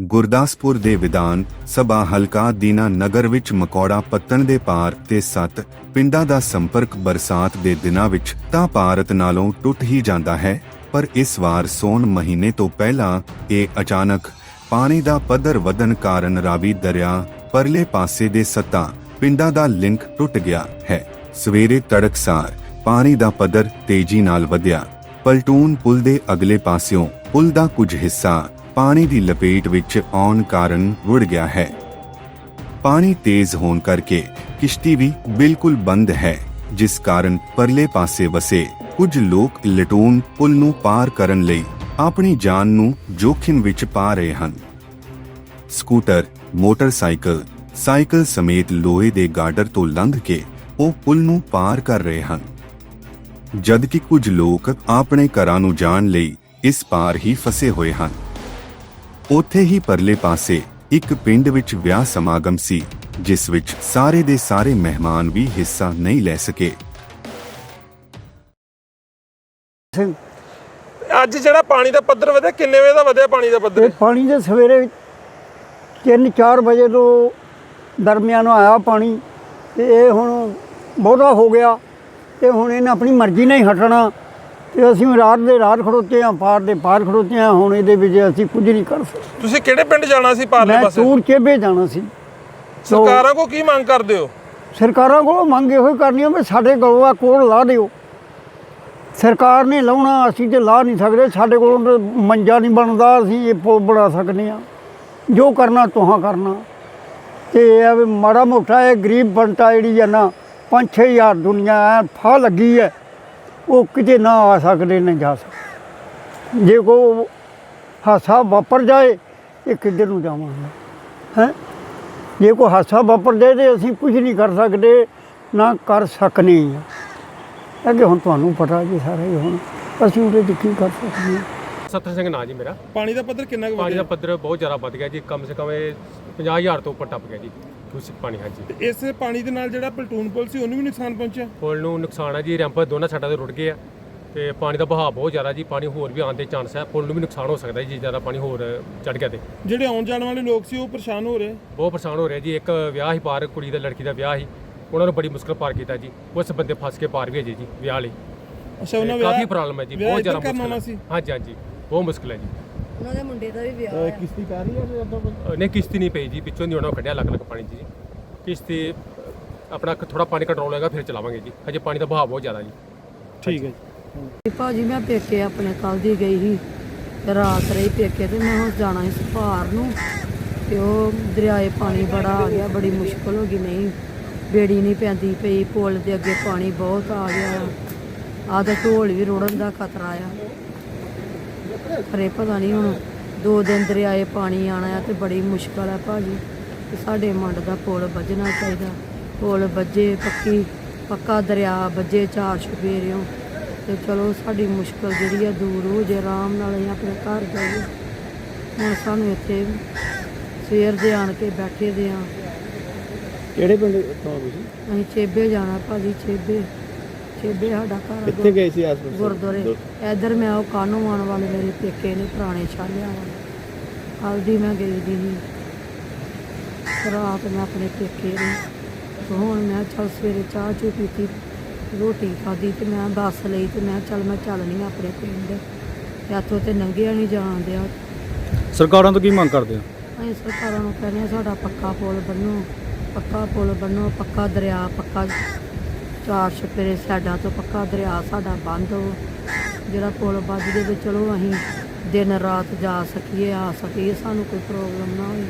ਗੁਰਦਾਸਪੁਰ ਦੇ ਵਿਧਾਨ ਸਭਾ ਹਲਕਾ ਦੀਨਾ ਨਗਰ ਵਿੱਚ ਮਕੌੜਾ ਪੱਤਣ ਦੇ ਪਾਰ ਤੇ ਸੱਤ ਪਿੰਡਾਂ ਦਾ ਸੰਪਰਕ ਬਰਸਾਤ ਦੇ ਦਿਨਾਂ ਵਿੱਚ ਤਾਂ ਭਾਰਤ ਨਾਲੋਂ ਟੁੱਟ ਹੀ ਜਾਂਦਾ ਹੈ, ਪਰ ਇਸ ਵਾਰ ਸੌਣ ਮਹੀਨੇ ਤੋਂ ਪਹਿਲਾਂ ਇਹ ਅਚਾਨਕ ਪਾਣੀ ਦਾ ਪੱਧਰ ਵਧਣ ਕਾਰਨ ਰਾਵੀ ਦਰਿਆ ਪਰਲੇ ਪਾਸੇ ਦੇ ਸੱਤਾਂ ਪਿੰਡਾਂ ਦਾ ਲਿੰਕ ਟੁੱਟ ਗਿਆ ਹੈ। ਸਵੇਰੇ ਤੜਕਸਾਰ ਪਾਣੀ ਦਾ ਪੱਧਰ ਤੇਜ਼ੀ ਨਾਲ ਵਧਿਆ। ਪਲਟੂਨ ਪੁਲ ਦੇ ਅਗਲੇ ਪਾਸਿਓਂ ਪੁਲ ਦਾ ਕੁਝ ਹਿੱਸਾ ਪਾਣੀ ਦੀ ਲਪੇਟ ਵਿੱਚ ਆਉਣ ਕਾਰਨ ਰੁੜ ਗਿਆ ਹੈ। ਪਾਣੀ ਤੇਜ਼ ਹੋਣ ਕਰਕੇ ਕਿਸ਼ਤੀ ਵੀ ਬਿਲਕੁਲ ਬੰਦ ਹੈ, ਜਿਸ ਕਾਰਨ ਪਰਲੇ ਪਾਸੇ ਵਸੇ ਕੁਝ ਲੋਕ ਲਟੂਨ ਪੁਲ ਨੂੰ ਪਾਰ ਕਰਨ ਲਈ ਆਪਣੀ ਜਾਨ ਨੂੰ ਜੋਖਿਮ ਵਿੱਚ ਪਾ ਰਹੇ ਹਨ। ਸਕੂਟਰ, ਮੋਟਰਸਾਈਕਲ, ਸਾਈਕਲ ਸਮੇਤ ਲੋਹੇ ਦੇ ਗਾਰਡਰ ਤੋਂ ਲੰਘ ਕੇ ਉਹ ਪੁਲ ਨੂੰ ਪਾਰ ਕਰ ਰਹੇ ਹਨ। ਜਦਕਿ ਕੁਝ ਲੋਕ ਆਪਣੇ ਘਰਾਂ ਨੂੰ ਜਾਣ ਲਈ ਇਸ ਪਾਰ ਹੀ ਫਸੇ ਹੋਏ ਹਨ। ਉੱਥੇ ਹੀ ਪਰਲੇ ਪਾਸੇ ਇੱਕ ਪਿੰਡ ਵਿੱਚ ਵਿਆਹ ਸਮਾਗਮ ਸੀ ਜਿਸ ਵਿੱਚ ਸਾਰੇ ਦੇ ਸਾਰੇ ਮਹਿਮਾਨ ਵੀ ਹਿੱਸਾ ਨਹੀਂ ਲੈ ਸਕੇ। ਅੱਜ ਜਿਹੜਾ ਪਾਣੀ ਦਾ ਪੱਧਰ ਵਧਿਆ ਕਿੰਨੇ ਵਜੇ ਦਾ ਵਧਿਆ ਪਾਣੀ ਦਾ ਪੱਧਰ? ਇਹ ਪਾਣੀ ਦੇ ਸਵੇਰੇ 3-4 ਵਜੇ ਤੋਂ ਦਰਮਿਆਨ ਆਇਆ ਪਾਣੀ ਤੇ ਇਹ ਹੁਣ ਬਹੁਤਾ ਹੋ ਗਿਆ ਤੇ ਹੁਣ ਇਹਨੇ ਆਪਣੀ ਮਰਜ਼ੀ ਨਾਲ ਹੀ ਹਟਣਾ। ਤੇ ਅਸੀਂ ਰਾਤ ਦੇ ਰਾਤ ਖੜੋਤੇ ਆ ਪਾਰ ਦੇ ਪਾਰ ਖੜੋਤੇ ਆ ਹੁਣ ਇਹਦੇ ਵਿੱਚ ਅਸੀਂ ਕੁਝ ਨਹੀਂ ਕਰ ਸਕਦੇ। ਤੁਸੀਂ ਕਿਹੜੇ ਪਿੰਡ ਜਾਣਾ ਸੀ ਪਾਰਲੇ ਮੈਂ ਪਾਸੇ? ਟੂਰ ਚੇਬੇ ਜਾਣਾ ਸੀ। ਸਰਕਾਰਾਂ ਕੋ ਕੀ ਮੰਗ ਕਰਦੇ ਹੋ? ਸਰਕਾਰਾਂ ਕੋਲੋਂ ਮੰਗ ਇਹੋ ਹੀ ਕਰਨੀ ਆ ਵੀ ਸਾਡੇ ਕੋਲੋਂ ਆ ਕੋਲ ਲਾ ਦਿਓ। ਸਰਕਾਰ ਨੇ ਲਾਉਣਾ ਅਸੀਂ ਤੇ ਲਾ ਨਹੀਂ ਸਕਦੇ। ਸਾਡੇ ਕੋਲੋਂ ਮੰਜਾ ਨਹੀਂ ਬਣਦਾ ਅਸੀਂ ਇਹ ਪੁਲ ਬਣਾ ਸਕਦੇ ਆ ਜੋ ਕਰਨਾ ਤੁਹਾਂ ਕਰਨਾ। ਤੇ ਇਹ ਵੀ ਮਾੜਾ ਮੋਟਾ ਇਹ ਗਰੀਬ ਬੰਟਾ ਜਿਹੜੀ ਆ ਨਾ 5-6000 ਦੁਨੀਆ ਐ ਫਾ ਲੱਗੀ ਹੈ ਉਹ ਕਿਤੇ ਨਾ ਆ ਸਕਦੇ ਨਾ ਜਾ ਸਕਦੇ। ਜੇ ਕੋ ਹਾਸਾ ਵਾਪਰ ਜਾਏ ਇਹ ਕਿੱਧਰ ਨੂੰ ਜਾਵਾਂਗੇ? ਹੈ? ਜੇ ਕੋਈ ਹਾਸਾ ਵਾਪਰ ਜਾਏ ਤੇ ਅਸੀਂ ਕੁਝ ਨਹੀਂ ਕਰ ਸਕਦੇ ਨਾ ਕਰ ਸਕਨੇ ਹਾਂ ਅੱਗੇ ਹੁਣ ਤੁਹਾਨੂੰ ਪਤਾ ਜੀ ਸਾਰਾ ਹੀ ਹੁਣ। ਅਸੀਂ ਉਹਦੇ 'ਚ ਕੀ ਕਰ ਸਕਦੇ ਹਾਂ ਸਤਰ ਸਿੰਘ ਨਾਂ ਜੀ ਮੇਰਾ। ਪਾਣੀ ਦਾ ਪੱਧਰ ਕਿੰਨਾ ਕੁ ਪਾਣੀ ਦਾ ਪੱਧਰ ਬਹੁਤ ਜ਼ਿਆਦਾ ਵੱਧ ਗਿਆ ਜੀ। ਕਮ ਸੇ ਕਮ ਇਹ 50000 ਤੋਂ ਉੱਪਰ ਟੱਪ ਗਿਆ ਜੀ। ਦੂਸ਼ਿਤ ਪਾਣੀ ਹਾਂਜੀ। ਇਸ ਪਾਣੀ ਦੇ ਨਾਲ ਜਿਹੜਾ ਪਲਟੂਨ ਪੁਲ ਸੀ ਉਹਨੂੰ ਵੀ ਨੁਕਸਾਨ ਪਹੁੰਚਿਆ? ਪੁਲ ਨੂੰ ਨੁਕਸਾਨ ਹੈ ਜੀ ਰੈਂਪ ਦੋਨਾਂ ਸਾਈਡਾਂ ਤੇ ਰੁੜ ਗਏ ਆ। ਤੇ ਪਾਣੀ ਦਾ ਵਹਾਅ ਬਹੁਤ ਜ਼ਿਆਦਾ ਜੀ ਪਾਣੀ ਹੋਰ ਵੀ ਆਉਣ ਦੇ ਚਾਂਸ ਹੈ ਪੁਲ ਨੂੰ ਵੀ ਨੁਕਸਾਨ ਹੋ ਸਕਦਾ ਜੀ ਜੇ ਜ਼ਿਆਦਾ ਪਾਣੀ ਹੋਰ ਚੜ ਗਿਆ ਤੇ। ਜਿਹੜੇ ਆਉਣ ਜਾਣ ਵਾਲੇ ਲੋਕ ਸੀ ਉਹ ਪਰੇਸ਼ਾਨ ਹੋ ਰਹੇ? ਬਹੁਤ ਪਰੇਸ਼ਾਨ ਹੋ ਰਿਹਾ ਜੀ ਇੱਕ ਵਿਆਹ ਹੀ ਪਾਰ ਕੁੜੀ ਦਾ ਲੜਕੀ ਦਾ ਵਿਆਹ ਹੀ। ਉਹਨਾਂ ਨੂੰ ਬੜੀ ਮੁਸ਼ਕਲ ਪਾਰ ਕੀਤਾ ਜੀ। ਉਸ ਬੰਦੇ ਫਸ ਕੇ ਪਾਰ ਵੀ ਜੀ ਜੀ ਵਿਆਹ ਲਈ। ਅੱਛਾ ਉਹਨਾਂ ਤੇ ਕਾਫੀ ਪ੍ਰੋਬਲਮ ਹੈ ਜੀ ਵਿਆਹ ਬਹੁਤ ਜ਼ਿਆਦਾ ਮੁਸ਼ਕਲ? ਹਾਂਜੀ ਹਾਂਜੀ ਬਹੁਤ ਮੁਸ਼ਕਲ ਹੈ ਜੀ। ਉਹਨਾਂ ਦੇ ਮੁੰਡੇ ਦਾ ਵੀ ਵਿਆਹ ਹੈ ਕਿਸ਼ਤੀ ਪੈ ਰਹੀ ਹੈ ਜਦੋਂ ਅ, ਨਹੀਂ ਕਿਸ਼ਤੀ ਨਹੀਂ ਪਈ ਜੀ ਪਿੱਛੋਂ ਦੀ ਉਹਨਾਂ ਨੂੰ ਕੱਢਿਆ ਲੱਗ ਲੱਗ ਪਾਣੀ 'ਚ ਜੀ। ਕਿਸ਼ਤੀ ਆਪਣਾ ਥੋੜਾ ਪਾਣੀ ਕੰਟਰੋਲ ਹੋਏਗਾ ਫਿਰ ਚਲਾਵਾਂਗੇ ਜੀ। ਹਜੇ ਪਾਣੀ ਦਾ ਵਹਾਅ ਬਹੁਤ ਜ਼ਿਆਦਾ ਜੀ। ਠੀਕ ਹੈ ਤੇ ਭਾਜੀ ਮੈਂ ਪੇਕੇ ਆਪਣੇ ਕੱਲ ਦੀ ਗਈ ਸੀ ਤੇ ਰਾਤ ਰਹੀ ਪੇਕੇ ਤੇ ਮੈਂ ਹੁਣ ਜਾਣਾ ਸੀ ਸੁਭਾਰ ਨੂੰ ਤੇ ਉਹ ਦਰਿਆਏ ਪਾਣੀ ਬੜਾ ਆ ਗਿਆ ਬੜੀ ਮੁਸ਼ਕਲ ਹੋ ਗਈ ਨਹੀਂ ਬੇੜੀ ਨਹੀਂ ਪੈਂਦੀ ਪਈ ਪੁਲ ਦੇ ਅੱਗੇ ਪਾਣੀ ਬਹੁਤ ਆ ਗਿਆ। ਆਹ ਤਾਂ ਢੋਲ ਵੀ ਰੋੜਨ ਦਾ ਖਤਰਾ ਆ। ਖਰੇ ਪਤਾ ਨਹੀਂ ਹੁਣ ਦੋ ਦਿਨ ਦਰਿਆਏ ਪਾਣੀ ਆਣਾ ਆ ਤੇ ਬੜੀ ਮੁਸ਼ਕਲ ਆ ਭਾਜੀ। ਤੇ ਸਾਡੇ ਮੰਡ ਦਾ ਪੁਲ ਵੱਜਣਾ ਚਾਹੀਦਾ। ਪੁਲ ਵੱਜੇ ਪੱਕੀ ਪੱਕਾ ਦਰਿਆ ਵੱਜੇ ਚਾਰ ਛੁਪੇਰਿਓ ਤੇ ਚਲੋ ਸਾਡੀ ਮੁਸ਼ਕਲ ਜਿਹੜੀ ਆ ਦੂਰ ਹੋ ਜੇ ਆਰਾਮ ਨਾਲ ਅਸੀਂ ਆਪਣੇ ਘਰ ਜਾਈਏ। ਹੁਣ ਸਾਨੂੰ ਇੱਥੇ ਸਵੇਰ ਦੇ ਆਣ ਕੇ ਬੈਠੇ ਦੇ ਆ। ਕਿਹੜੇ ਪਿੰਡ ਤੋਂ ਤੁਸੀਂ? ਅਸੀਂ ਚੇਬੇ ਜਾਣਾ ਭਾਜੀ ਚੇਬੇ। ਚੇਬੇ ਸਾਡਾ ਘਰ ਆ ਕਿੱਥੇ ਗਏ ਸੀ ਆਸ-ਪਾਸ? ਗੁਰਦੁਆਰੇ। ਇਧਰ ਮੈਂ ਉਹ ਕਾਨੂੰ ਆਉਣ ਵਾਲੇ ਮੇਰੇ ਪੇਕੇ ਨੇ ਪੁਰਾਣੇ ਛਾਲਿਆਂ ਵਾਲੇ। ਹਲਦੀ ਮੈਂ ਗਈ ਦੀ ਸੀ। ਰਾਤ ਮੈਂ ਆਪਣੇ ਪੇਕੇ ਨੇ ਤੇ ਹੁਣ ਮੈਂ ਚੱਲ ਸਵੇਰੇ ਚਾਹ ਚੂ ਪੀਤੀ ਰੋਟੀ ਖਾਧੀ ਤੇ ਮੈਂ ਬੱਸ ਲਈ ਤੇ ਮੈਂ ਚੱਲ ਮੈਂ ਚੱਲਣੀ ਆਪਣੇ ਪਿੰਡ। ਤੇ ਇੱਥੋਂ ਤੇ ਨੰਗਿਆ ਨਹੀਂ ਜਾਣ ਦਿਆ। ਸਰਕਾਰਾਂ ਤੋਂ ਕੀ ਮੰਗ ਕਰਦੇ ਹੋ? ਅਸੀਂ ਸਰਕਾਰਾਂ ਨੂੰ ਕਹਿੰਦੇ ਹਾਂ ਸਾਡਾ ਪੱਕਾ ਪੁਲ ਬਣੋ ਪੱਕਾ ਪੁਲ ਬਣੋ ਪੱਕਾ ਦਰਿਆ ਪੱਕਾ ਚਾਰ ਛਪੇਰੇ ਸਾਈਡਾਂ ਤੋਂ ਪੱਕਾ ਦਰਿਆ ਸਾਡਾ ਬੰਦ ਹੋ। ਜਿਹੜਾ ਪੁਲ ਵੱਜ ਦੇ ਚਲੋ ਅਸੀਂ ਦਿਨ ਰਾਤ ਜਾ ਸਕੀਏ, ਆ ਸਕੀਏ, ਸਾਨੂੰ ਕੋਈ ਪ੍ਰੋਬਲਮ ਨਾ ਹੋਵੇ